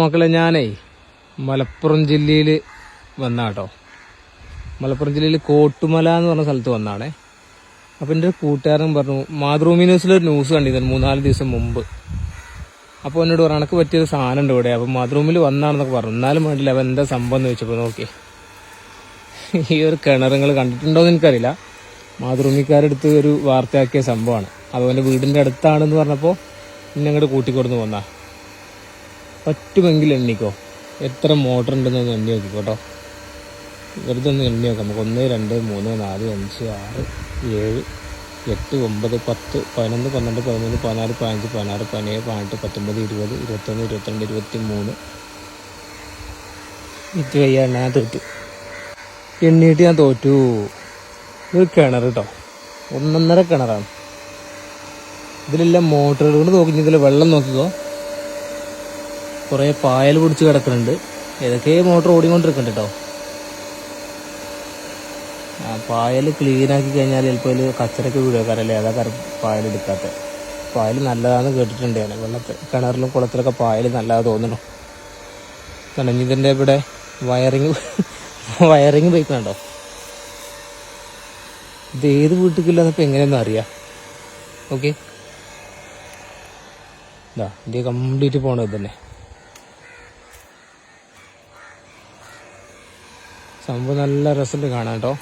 മക്കളെ ഞാനേ മലപ്പുറം ജില്ലയിൽ വന്നാട്ടോ. മലപ്പുറം ജില്ലയിൽ കോട്ടുമല എന്ന് പറഞ്ഞ സ്ഥലത്ത് വന്നാണേ. അപ്പം എന്റെ കൂട്ടുകാരൻ പറഞ്ഞു മാതൃഭൂമി ന്യൂസിലൊരു ന്യൂസ് കണ്ടിരുന്നു മൂന്നാൽ ദിവസം മുമ്പ്. അപ്പോൾ എന്നോട് പറഞ്ഞു എനക്ക് പറ്റിയൊരു സാധനം ഉണ്ട് ഇവിടെ. അപ്പം മാതൃഭൂമിയിൽ വന്നാണെന്നൊക്കെ പറഞ്ഞു. എന്നാലും വേണ്ടില്ല അവൻ എന്താ സംഭവം എന്ന് ചോദിച്ചപ്പോൾ നോക്കി. ഈ ഒരു നിങ്ങൾ കണ്ടിട്ടുണ്ടോ എന്ന് എനിക്കറിയില്ല. മാതൃഭൂമിക്കാരെടുത്ത് ഒരു വാർത്തയാക്കിയ സംഭവമാണ്. അതുപോലെ വീടിന്റെ അടുത്താണെന്ന് പറഞ്ഞപ്പോൾ ഇന്നെ അങ്ങോട്ട് കൂട്ടിക്കൊടുന്ന് വന്നാ. പറ്റുമെങ്കിൽ എണ്ണിക്കോ. എത്ര മോട്ടർ ഉണ്ടെന്ന് എണ്ണി നോക്കിക്കോട്ടോ വെറുതെ ഒന്ന് എണ്ണി നോക്കാം. നമുക്ക് ഒന്ന് രണ്ട് മൂന്ന് നാല് അഞ്ച് ആറ് ഏഴ് എട്ട് ഒമ്പത് പത്ത് പതിനൊന്ന് പന്ത്രണ്ട് പതിമൂന്ന് പതിനാല് പതിനഞ്ച് പതിനാറ് പതിനേഴ് പതിനെട്ട് പത്തൊമ്പത് ഇരുപത് ഇരുപത്തൊന്ന് ഇരുപത്തിരണ്ട് ഇരുപത്തി മൂന്ന് ഇത് വയ്യ ഞാൻ തോറ്റു എണ്ണീട്ട് ഞാൻ തോറ്റു. ഒരു കിണർ കേട്ടോ. ഒന്നൊന്നര കിണറാണ്. ഇതിലെല്ലാം മോട്ടറുകൾ നോക്കി. ഇതിൽ വെള്ളം നോക്കിക്കോ. കുറേ പായൽ പിടിച്ച് കിടക്കുന്നുണ്ട്. ഏതൊക്കെ മോട്ടർ ഓടിക്കൊണ്ടിരിക്കുന്നുണ്ട് കേട്ടോ ആ പായൽ ക്ലീൻ ആക്കി കഴിഞ്ഞാൽ ചിലപ്പോൾ ഒരു കച്ചറൊക്കെ വീഴുകാരല്ലേ അതാ കറ പായൽ എടുക്കാത്ത. പായൽ നല്ലതാണെന്ന് കേട്ടിട്ടുണ്ട് ഞാൻ. വെള്ളത്തിൽ കിണറിലും കുളത്തിലൊക്കെ പായൽ നല്ലതാ തോന്നണു കാരണം ഇതിന്റെ ഇവിടെ വയറിങ് വയറിങ് പോയിക്കുന്നുണ്ടോ ഇത് ഏത് വീട്ടിലേക്കില്ലെന്നപ്പോൾ എങ്ങനെയൊന്നും അറിയാം. ഓക്കെ. ഇതാ ഇത് കംപ്ലീറ്റ് പോണത് തന്നെ. സംഭവം നല്ല രസമുണ്ട് കാണാൻ കേട്ടോ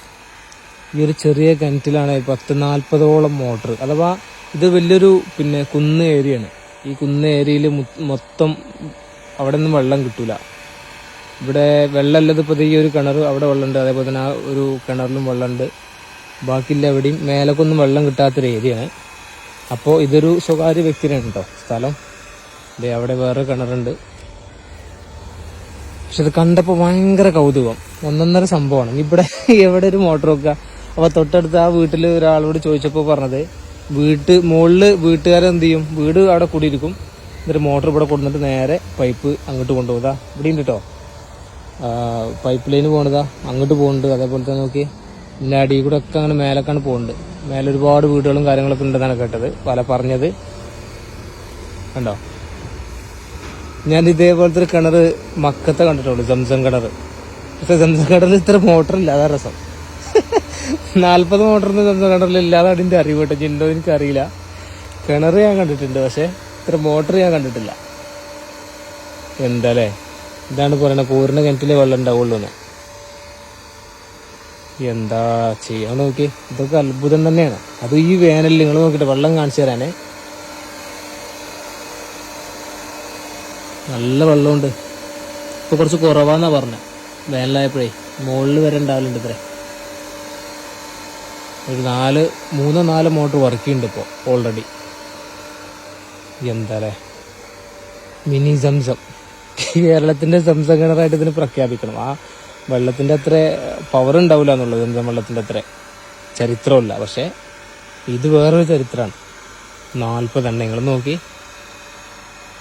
ഈ ഒരു ചെറിയ കിണറ്റിലാണ് പത്ത് നാൽപ്പതോളം മോട്ടർ. അഥവാ ഇത് വലിയൊരു പിന്നെ കുന്ന് ഏരിയയാണ് ഈ കുന്ന് ഏരിയയിൽ മൊത്തം അവിടെ നിന്നും വെള്ളം കിട്ടൂല. ഇവിടെ വെള്ളമല്ലത് ഇപ്പോൾ ഈ ഒരു കിണർ അവിടെ വെള്ളമുണ്ട്. അതേപോലെ തന്നെ ആ ഒരു കിണറിലും വെള്ളമുണ്ട്. ബാക്കിയില്ല എവിടെയും മേലക്കൊന്നും വെള്ളം കിട്ടാത്തൊരു ഏരിയയാണ് അപ്പോൾ ഇതൊരു സ്വകാര്യ വ്യക്തിയാണ് കേട്ടോ സ്ഥലം. അവിടെ വേറെ കിണറുണ്ട്. പക്ഷെ ഇത് കണ്ടപ്പോൾ ഭയങ്കര കൗതുകം. ഒന്നൊന്നര സംഭവമാണ്. ഇവിടെ എവിടെ ഒരു മോട്ടർ വെക്കുക? അപ്പോൾ തൊട്ടടുത്ത് ആ വീട്ടിൽ ഒരാളോട് ചോദിച്ചപ്പോൾ പറഞ്ഞത് വീട്ട് മുകളിൽ വീട്ടുകാരെന്ത് ചെയ്യും? വീട് അവിടെ കൂടിയിരിക്കും. എന്നിട്ട് മോട്ടർ ഇവിടെ കൊണ്ടുവന്നിട്ട് നേരെ പൈപ്പ് അങ്ങോട്ട് കൊണ്ടുപോകാ. ഇവിടെ ഉണ്ട് കേട്ടോ പൈപ്പ് ലൈന് പോണതാ അങ്ങോട്ട് പോകുന്നുണ്ട് അതേപോലെ തന്നെ നോക്കി പിന്നെ അടിയിൽ കൂടെ ഒക്കെ അങ്ങനെ മേലൊക്കെയാണ് പോകുന്നുണ്ട് മേലെ ഒരുപാട് വീടുകളും കാര്യങ്ങളൊക്കെ ഉണ്ടെന്നാണ് കേട്ടത്. പല പറഞ്ഞത്. കണ്ടോ? ഞാൻ ഇതേപോലത്തെ ഒരു കിണർ മക്കത്തെ കണ്ടിട്ടുള്ളൂ ജംസം കിണർ പക്ഷെ കിണറിൽ ഇത്ര മോട്ടർ ഇല്ല അതാ രസം നാൽപ്പത് മോട്ടറിന് കിണറിൽ ഇല്ലാതെ അതിന്റെ അറിവ് കേട്ടോ. ഉണ്ടോ എനിക്ക് അറിയില്ല കിണർ ഞാൻ കണ്ടിട്ടുണ്ട് പക്ഷേ ഇത്ര മോട്ടർ ഞാൻ കണ്ടിട്ടില്ല. എന്താ ഇതാണ് പറയണത് കൂറിന് കിണറ്റിലെ വെള്ളം ഉണ്ടാവുള്ളൂ എന്താ ചെയ്യാൻ നോക്കി ഇതൊക്കെ അത്ഭുതം തന്നെയാണ്. അത് ഈ വേനലിൽ നിങ്ങൾ നോക്കിയിട്ട് വെള്ളം കാണിച്ചു തരാനേ. നല്ല വെള്ളമുണ്ട്. ഇപ്പൊ കുറച്ച് കുറവാന്നാ പറഞ്ഞ. വേനലായപ്പോഴേ മുകളിൽ വരെ ഉണ്ടാവലുണ്ട് ഇത്രേ. ഒരു നാല് മൂന്നോ നാല് മോട്ടർ വർക്ക് ചെയ്യുന്നുണ്ട് ഇപ്പോൾ ഓൾറെഡി എന്താ അല്ലേ മിനി സംസം. കേരളത്തിന്റെ സംസം കിണറായിട്ട് ഇതിന് പ്രഖ്യാപിക്കണം. ആ വെള്ളത്തിന്റെ അത്ര പവർ ഉണ്ടാവില്ല എന്നുള്ളത് സംസം വെള്ളത്തിന്റെ അത്ര. ചരിത്രമില്ല പക്ഷേ ഇത് വേറൊരു ചരിത്രമാണ് നാൽപ്പത് എണ്ണ. നിങ്ങൾ നോക്കി.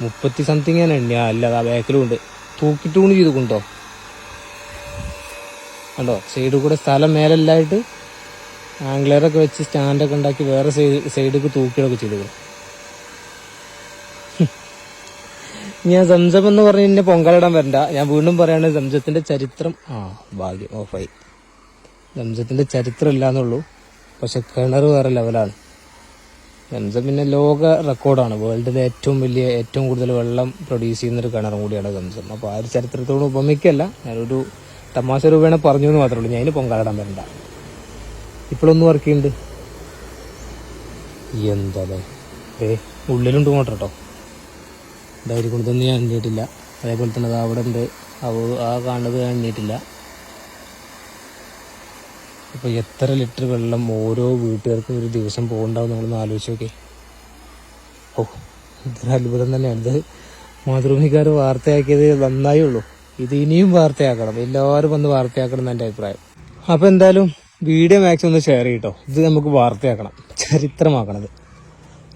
മുപ്പത്തി സംതിങ് തന്നെ എണ്ണ അല്ല ആ ബാക്കിലും ഉണ്ട്. തൂക്കിട്ടൂണ് ചെയ്ത് കൊണ്ടോ കണ്ടോ? സൈഡിൽ കൂടെ സ്ഥലം മേലെല്ലായിട്ട് ആംഗ്ലറൊക്കെ വെച്ച് സ്റ്റാൻഡൊക്കെ ഉണ്ടാക്കി വേറെ സൈഡ് സൈഡിലേക്ക് തൂക്കിയിടൊക്കെ ചെയ്തു ഞാൻ സംസം എന്ന് പറഞ്ഞ് എന്നെ പൊങ്കാലിടാൻ വരണ്ട. ഞാൻ വീണ്ടും പറയാണ് സംസത്തിന്റെ ചരിത്രം ആ ഭാഗ്യം ഓഫായി സംസത്തിന്റെ ചരിത്രം ഇല്ലാന്നുള്ളൂ പക്ഷെ കിണർ വേറെ ലെവലാണ്. സംസം പിന്നെ ലോക റെക്കോർഡാണ്. വേൾഡിലെ ഏറ്റവും വലിയ ഏറ്റവും കൂടുതൽ വെള്ളം പ്രൊഡ്യൂസ് ചെയ്യുന്ന ഒരു കിണറും കൂടിയാണ് സംസം അപ്പോൾ ആ ഒരു ചരിത്രത്തോട് ഉപമിക്കല്ല. ഞാനൊരു തമാശ രൂപേണ പറഞ്ഞു എന്ന് മാത്രമേ ഉള്ളൂ. ഞാൻ പൊങ്കാലിടാൻ വരണ്ട ഇപ്പോഴൊന്നും വർക്ക് ചെയ്യുന്നുണ്ട് എന്താ ഏ ഉള്ളിലുണ്ട് മോട്ടർ കേട്ടോ ഇതായിരിക്കും ഇതൊന്നും ഞാൻ എണ്ണിയിട്ടില്ല അതേപോലെ തന്നെ അത് അവിടെ ഉണ്ട്. ആ കാണുന്നത് ഞാൻ എണ്ണിയിട്ടില്ല അപ്പോൾ എത്ര ലിറ്റർ വെള്ളം ഓരോ വീട്ടുകാർക്കും ഒരു ദിവസം പോകണ്ടാവും നമ്മളൊന്ന് ആലോചിച്ച് നോക്കി ഓ ഇതൊരു അത്ഭുതം തന്നെയാണ്. ഇത് മാതൃഭൂമിക്കാർ വാർത്തയാക്കിയത് നന്നായി ഉള്ളൂ. ഇത് ഇനിയും വാർത്തയാക്കണം. എല്ലാവരും വന്ന് വാർത്തയാക്കണം എന്റെ അഭിപ്രായം. അപ്പോൾ എന്തായാലും വീഡിയോ മാക്സിമം ഒന്ന് ഷെയർ ചെയ്യട്ടോ ഇത് നമുക്ക് വാർത്തയാക്കണം. ചരിത്രമാക്കണത്.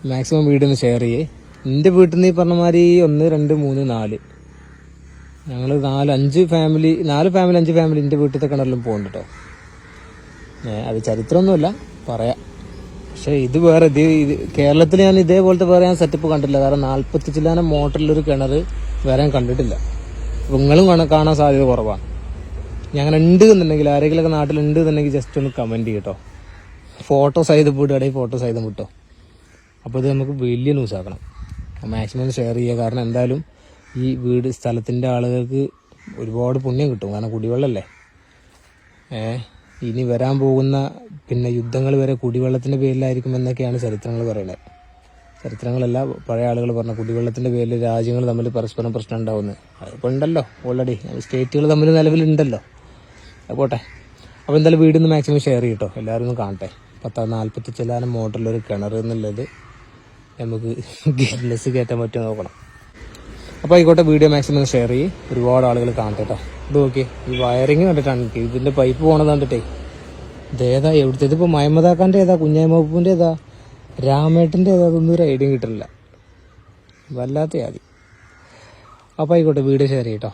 മാക്സിമം വീഡിയോ ഒന്ന് ഷെയർ ചെയ്യേ. എന്റെ വീട്ടിൽ നിന്ന് ഈ പറഞ്ഞ മാതിരി ഒന്ന് രണ്ട് മൂന്ന് നാല്. ഞങ്ങൾ നാല് അഞ്ച് ഫാമിലി നാല് ഫാമിലി അഞ്ച് ഫാമിലി എന്റെ വീട്ടിലത്തെ കിണറിലും പോകുന്നുണ്ട് കേട്ടോ അത് ചരിത്രമൊന്നുമില്ല. പറയാം. പക്ഷെ ഇത് വേറെ ഇത് ഇത് കേരളത്തിൽ ഞാൻ ഇതേപോലത്തെ വേറെ ഞാൻ സെറ്റപ്പ് കണ്ടിട്ടില്ല. കാരണം നാൽപ്പത്തി ചില്ലാനം മോട്ടറിലൊരു കിണർ വേറെ ഞാൻ കണ്ടിട്ടില്ല. നിങ്ങളും കാണാൻ സാധ്യത കുറവാണ്. ഞങ്ങൾ ഉണ്ട് എന്നുണ്ടെങ്കിൽ ആരെങ്കിലുമൊക്കെ നാട്ടിലുണ്ട് എന്നുണ്ടെങ്കിൽ ജസ്റ്റ് ഒന്ന് കമന്റ് ചെയ്യട്ടോ. ഫോട്ടോ സഹിതം വിടുകയാണെങ്കിൽ ഫോട്ടോ സഹിതം വിട്ടോ അപ്പോൾ ഇത് നമുക്ക് വലിയ ന്യൂസ് ആക്കണം. മാക്സിമം ഷെയർ ചെയ്യുക. കാരണം എന്തായാലും ഈ വീട് സ്ഥലത്തിന്റെ ആളുകൾക്ക് ഒരുപാട് പുണ്യം കിട്ടും. കാരണം കുടിവെള്ളമല്ലേ? ഇനി വരാൻ പോകുന്ന പിന്നെ യുദ്ധങ്ങൾ വരെ കുടിവെള്ളത്തിന്റെ പേരിലായിരിക്കും എന്നൊക്കെയാണ് ചരിത്രങ്ങൾ പറയുന്നത്. ചരിത്രങ്ങളല്ല പഴയ ആളുകൾ പറഞ്ഞ കുടിവെള്ളത്തിന്റെ പേരിൽ രാജ്യങ്ങൾ തമ്മിൽ പരസ്പരം പ്രശ്നം ഉണ്ടാവുന്നത് അതിപ്പോൾ ഉണ്ടല്ലോ ഓൾറെഡി സ്റ്റേറ്റുകൾ തമ്മിൽ നിലവിലുണ്ടല്ലോ. അത് പോട്ടെ. അപ്പോൾ എന്തായാലും വീടിന്ന് മാക്സിമം ഷെയർ ചെയ്യട്ടോ. എല്ലാവരും ഒന്ന് കാണട്ടെ. പത്ത് നാൽപ്പത്തി ചില്ലാനം മോട്ടറിലൊരു കിണർ എന്നുള്ളത് നമുക്ക് ഗിന്നസ് കയറ്റാൻ പറ്റും നോക്കണം. അപ്പോൾ ആയിക്കോട്ടെ വീഡിയോ മാക്സിമം ഷെയർ ചെയ്യും. ഒരുപാട് ആളുകൾ കാണട്ടെ കേട്ടോ ഇത് നോക്കി ഈ വയറിങ് കണ്ടിട്ടാണ് എനിക്ക് ഇതിന്റെ പൈപ്പ് പോണത് കണ്ടിട്ടേ. ഇതേതാ എവിടുത്തെ ഇതിപ്പോൾ മയമതാക്കാന്റെ ഏതാ കുഞ്ഞായ്മപ്പൂന്റെ ഏതാ? രാമേട്ടന്റെ അതൊന്നും ഒരു ഐഡിയ കിട്ടില്ല വല്ലാത്ത ആദ്യം അപ്പോൾ ആയിക്കോട്ടെ വീഡിയോ ഷെയർ ചെയ്യട്ടോ.